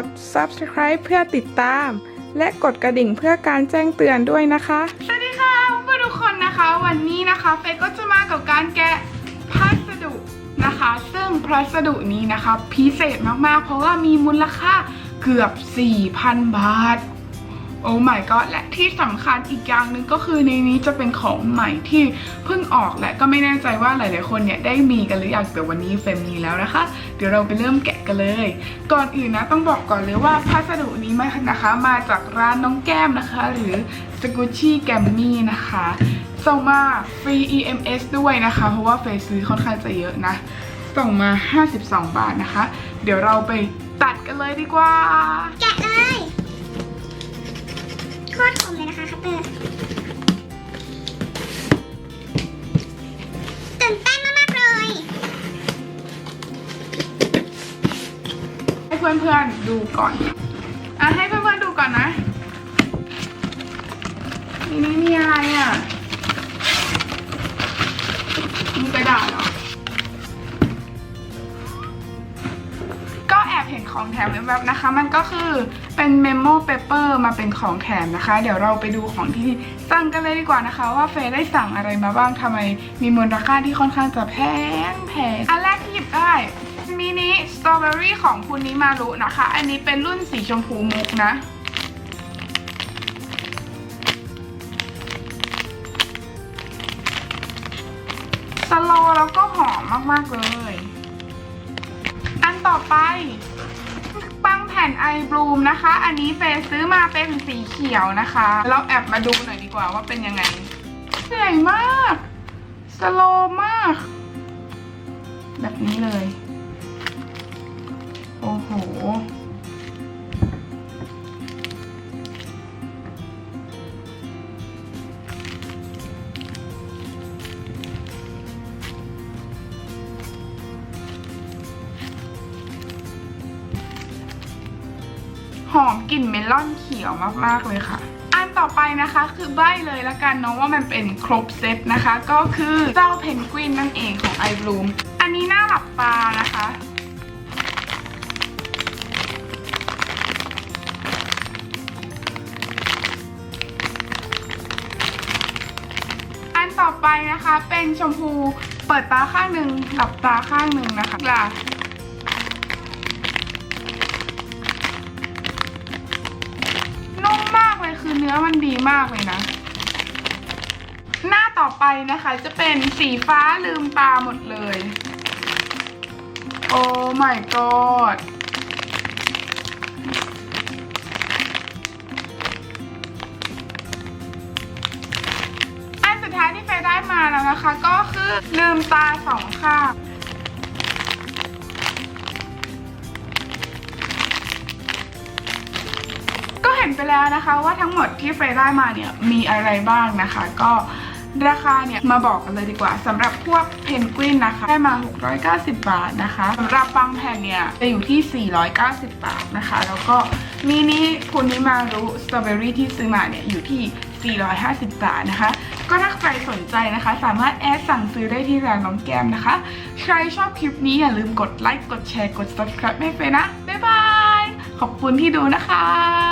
ด subscribe เพื่อติดตาม และกดกระดิ่งเพื่อการแจ้งเตือนด้วยนะคะ สวัสดีค่ะเพื่อนทุกคนนะคะ วันนี้นะคะเฟยก็จะมากับการแกะพัสดุนะคะ ซึ่งพัสดุนี้นะคะ พิเศษมากๆ เพราะว่ามีมูลค่าเกือบ 4,000 บาท โอ้ my god และที่สำคัญอีกอย่างหนึ่งก็คือในนี้จะเป็นของใหม่ที่เพิ่งออกและก็ไม่แน่ใจว่าหลายๆคนเนี่ยได้มีกันหรือยังแต่วันนี้เฟมมีแล้วนะคะ เดี๋ยวเราไปเริ่มแกะกันเลย ก่อนอื่นนะต้องบอกก่อนเลยว่าพัสดุนี้มานะคะ มาจากร้านน้องแก้มนะคะ หรือ s g u c c i g a m m y นะคะส่งมาฟรี EMS ด้วยนะคะ เพราะว่าเฟยซื้อค่อนข้างจะเยอะนะ ส่งมา 52 บาทนะคะ เดี๋ยวเราไปตัดกันเลยดีกว่า แกะเลย คตรคมเลยนะคะคัตเตอร์ตื่นเต้นมากๆเลยให้เพื่อนๆดูก่อนอะให้เพื่อนๆดูก่อนนะนี่มีอะไรอะ ของแถมแวบนะคะ มันก็คือเป็นเมมโมเปเปอร์มาเป็นของแถมนะคะ เดี๋ยวเราไปดูของที่สั่งกันเลยดีกว่านะคะ ว่าเฟย์ได้สั่งอะไรมาบ้างทำไมมีมูลค่าที่ค่อนข้างจะแพงแพงอันแรกที่หยิบได้มินิสตรอเบอรี่ของคุณนิมารุนะคะ อันนี้เป็นรุ่นสีชมพูมุกนะสโลแล้วก็หอมมาก ๆ เลย อันต่อไป ผ่นไอบลูมนะคะ อันนี้เฟซซื้อมาเป็นสีเขียวนะคะ เราแอบมาดูหน่อยดีกว่าว่าเป็นยังไงใหญ่มาก สโลมาก แบบนี้เลย โอ้โห หอมกลิ่นเมลอนเขียวมากๆเลยค่ะ อันต่อไปนะคะคือใบเลยละกันเนาะว่ามันเป็นครบเซตนะคะ ก็คือเจ้าเพนกวินนั่นเองของไอบลูมอันนี้หน้าหลับตานะคะอันต่อไปนะคะเป็นชมพูเปิดตาข้างหนึ่งหลับตาข้างหนึ่งนะคะล่ะ นื้อมันดีมากเลยนะ หน้าต่อไปนะคะจะเป็นสีฟ้าลืมตาหมดเลย โอ้ my god อันสุดท้ายที่เฟยได้มาแล้วนะคะ ก็คือลืมตาสองข้าง นไปแล้วนะคะ ว่าทั้งหมดที่เฟยได้มาเนี่ยมีอะไรบ้างนะคะ ก็ราคาเนี่ยมาบอกกันเลยดีกว่าสำหรับพวกเพนกวินนะคะ ได้มา 690 บาทนะคะสำหรับปังแผ่นเนี่ยจะอยู่ที่ 490 บาทนะคะ แล้วก็มินิคุณนิมารุสตรอเบอรี่ที่ซื้อมาเนี่ยอยู่ที่ 450 บาทนะคะ ก็ถ้าใครสนใจนะคะ สามารถแอดสั่งซื้อได้ที่ร้านน้องแก้มนะคะ ใครชอบคลิปนี้อย่าลืมกดไลค์กดแชร์กด subscribe ให้เฟนะ บ๊ายบาย ขอบคุณที่ดูนะคะ